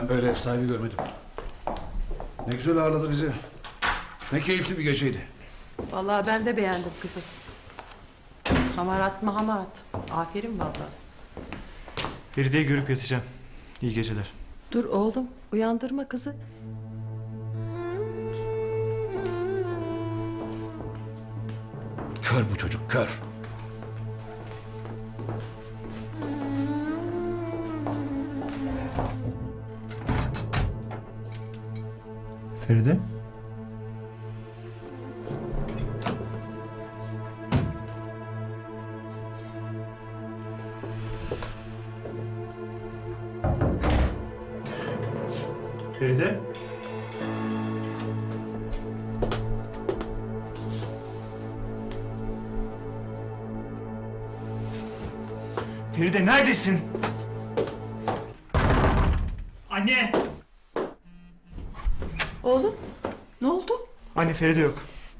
Ben böyle ev sahibi görmedim. Ne güzel ağırladı bizi. Ne keyifli bir geceydi. Vallahi ben de beğendim kızım. Hamarat mı hamarat. Aferin vallahi. Feride'yi görüp yatacağım. İyi geceler. Dur oğlum uyandırma kızı. Kör bu çocuk kör. Feride? Feride? Feride neredesin? Anne! Oğlum ne oldu? Anne Feride yok.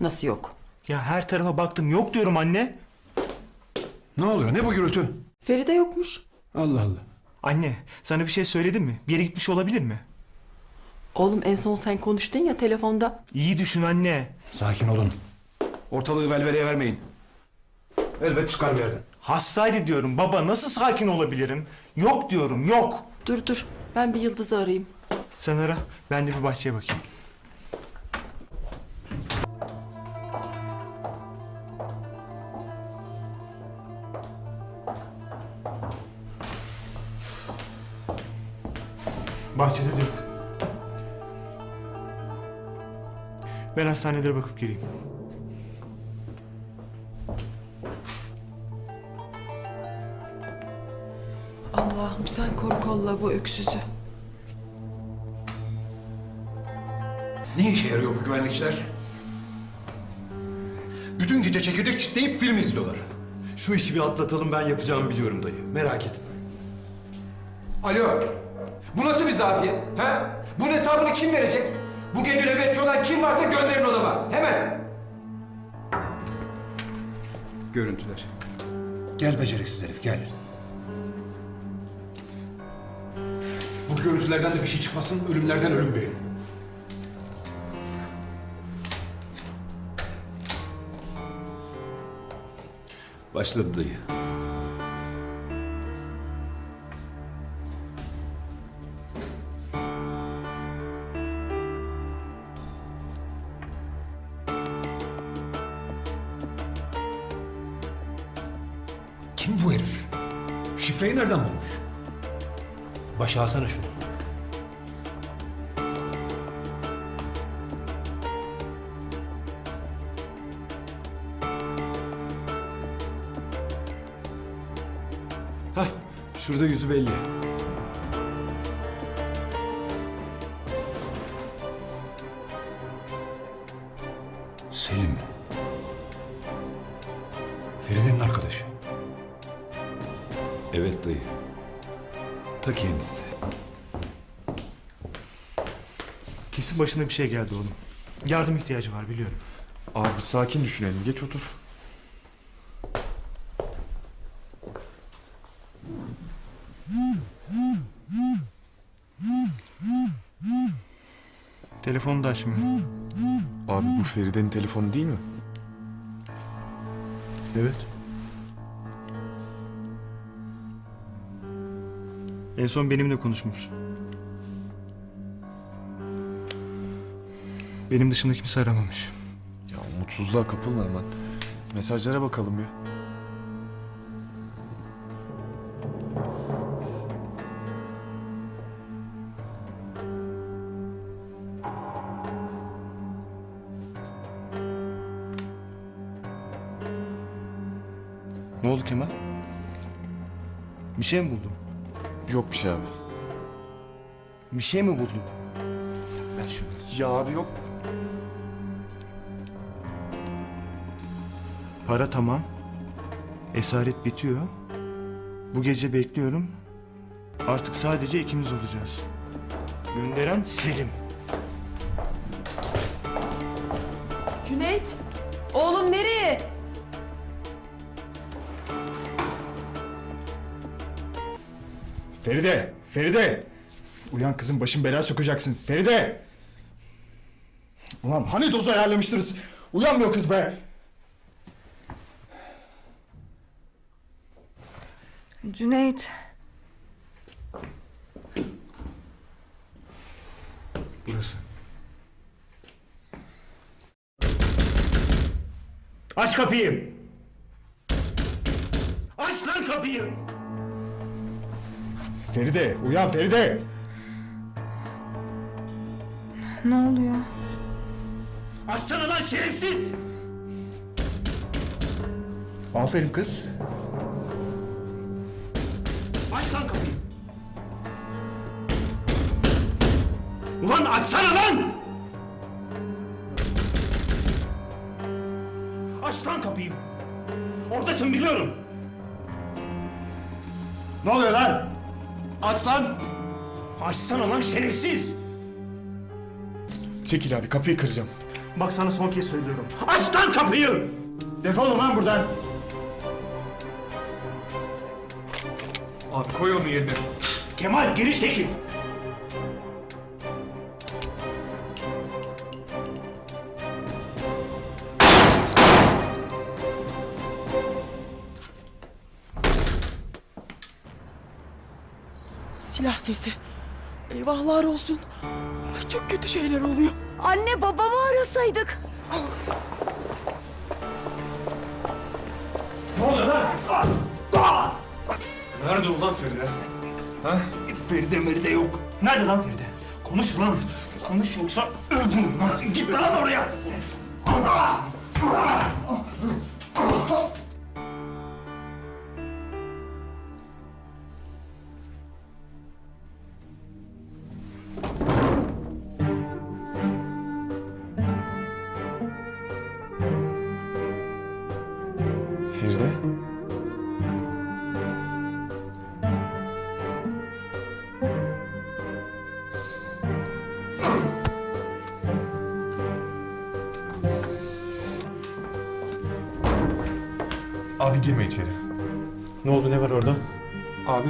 Nasıl yok? Ya her tarafa baktım yok diyorum anne. Ne oluyor? Ne bu gürültü? Feride yokmuş. Allah Allah. Anne sana bir şey söyledim mi? Bir yere gitmiş olabilir mi? Oğlum en son sen konuştun ya telefonda. İyi düşün anne. Sakin olun. Ortalığı velveleye vermeyin. Elbet çıkar bir yerden. Hastaydı diyorum baba nasıl sakin olabilirim? Yok diyorum yok. Dur dur ben bir Yıldız'ı arayayım. Sen ara ben de bir bahçeye bakayım. Bahçede de yok. Ben hastanelere bakıp geleyim. Allah'ım sen koru kolla bu öksüzü. Ne işe yarıyor bu güvenlikçiler? Bütün gece çekirdek çitleyip film izliyorlar. Şu işi bir atlatalım ben yapacağımı biliyorum dayı. Merak etme. Alo. Bu nasıl bir zafiyet? Ha? Bunun hesabını kim verecek? Bu gece nöbetçi olan kim varsa gönderin odama. Hemen. Görüntüler. Gel beceriksiz herif gel. Bu görüntülerden de bir şey çıkmasın, ölümlerden ölüm benim. Başladı dayı. Şifreyi nereden bulmuş? Başa alsana şunu. Hah, şurada yüzü belli. Ta kendisi. Kesin başına bir şey geldi oğlum. Yardım ihtiyacı var biliyorum. Abi sakin düşünelim. Geç otur. Telefonu da açmıyor. Abi bu Feride'nin telefonu değil mi? Evet. En son benimle konuşmuş. Benim dışında kimse aramamış. Ya umutsuzluğa kapılma hemen. Mesajlara bakalım ya. Ne oldu Kemal? Bir şey mi buldun? Yok bir şey abi. Bir şey mi buldun? Ver şunu. Ya abi yok. Para tamam. Esaret bitiyor. Bu gece bekliyorum. Artık sadece ikimiz olacağız. Gönderen Selim. Feride! Feride! Uyan kızım başın belaya sokacaksın. Feride! Ulan hani dozu ayarlamıştınız? Uyanmıyor kız be! Cüneyt. Burası. Aç kapıyı. Aç lan kapıyı. Feride uyan Feride! Ne oluyor? Açsana lan şerefsiz. Aferin kız. Aç lan kapıyı. Ulan açsana lan. Aç lan kapıyı. Oradasın biliyorum. Ne oluyor lan? Aç lan. Açsana lan şerefsiz. Çekil abi kapıyı kıracağım. Bak sana son kez söylüyorum. Aç lan kapıyı. Defolun lan buradan. Abi koy onu yerine. Kemal geri çekil. Silah sesi. Eyvahlar olsun. Ay, çok kötü şeyler oluyor. Anne babamı arasaydık. Nerede ulan Feride? Feride meride yok. Nerede lan Feride? Konuş lan. Konuş yoksa öldürürüm lan. Git lan oraya. Abi girme içeri. Ne oldu ne var orada? Abi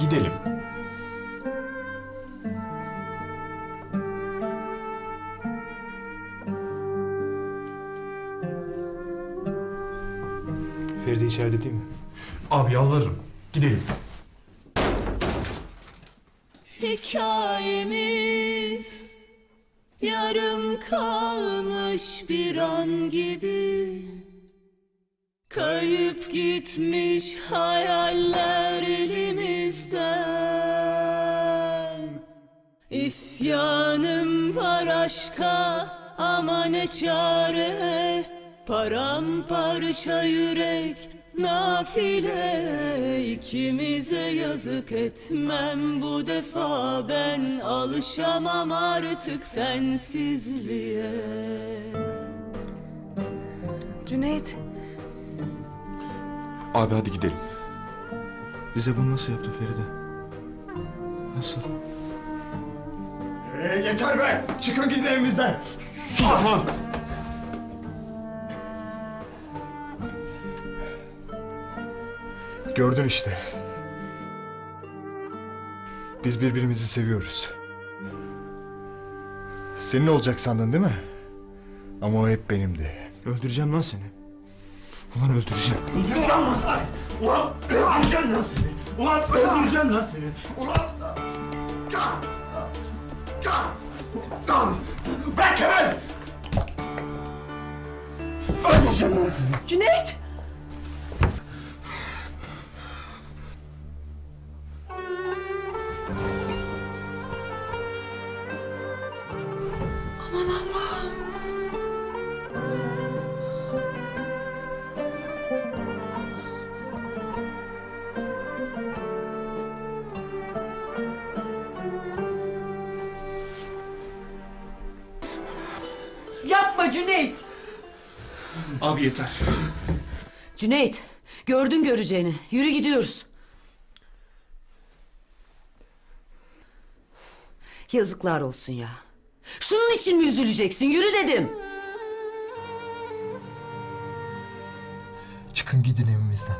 gidelim. Feride içeride değil mi? Abi yalvarırım. Gidelim. Hikayemiz yarım kalmış bir an gibi Kayıp gitmiş hayaller elimizden. İsyanım var aşka ama ne çare? Paramparça yürek nafile. İkimize yazık etmem bu defa. Ben alışamam artık sensizliğe. Cüneyt. Abi hadi gidelim. Bize bunu nasıl yaptın Feride? Nasıl? Ee, yeter be! Çıkın gidin evimizden! Sus lan! Gördün işte. Biz birbirimizi seviyoruz. Senin olacak sandın değil mi? Ama o hep benimdi. Öldüreceğim lan seni. Ulan öldüreceğim. Öldüreceğim lan seni. Ulan öldüreceğim lan seni. Ulan öldüreceğim lan seni. Ulan. Bırak Kemal. Öldüreceğim lan seni. Cüneyt! Yapma Cüneyt! Abi yeter. Cüneyt, gördün göreceğini. Yürü gidiyoruz. Yazıklar olsun ya. Şunun için mi üzüleceksin? Yürü dedim. Çıkın gidin evimizden.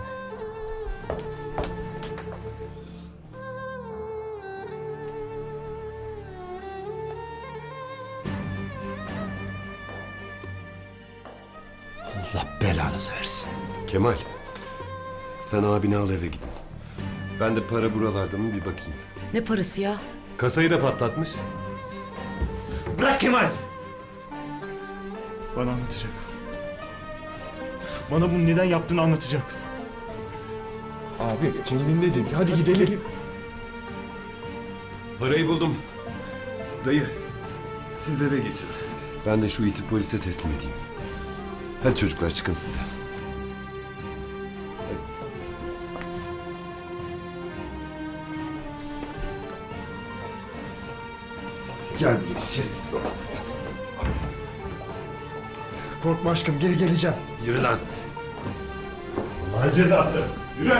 Kemal, sen abini al eve gidin. Ben de para buralarda mı bir bakayım. Ne parası ya? Kasayı da patlatmış. Bırak Kemal. Bana anlatacak. Bana bunu neden yaptığını anlatacak. Abi kendinde değil. Hadi gidelim. Parayı buldum. Dayı, siz eve geçin. Ben de şu iti polise teslim edeyim. Hadi çocuklar çıkın siz Gel bir şerefsiz. Korkma aşkım geri geleceğim. Yürü lan. Allah'ın cezası. Yürü.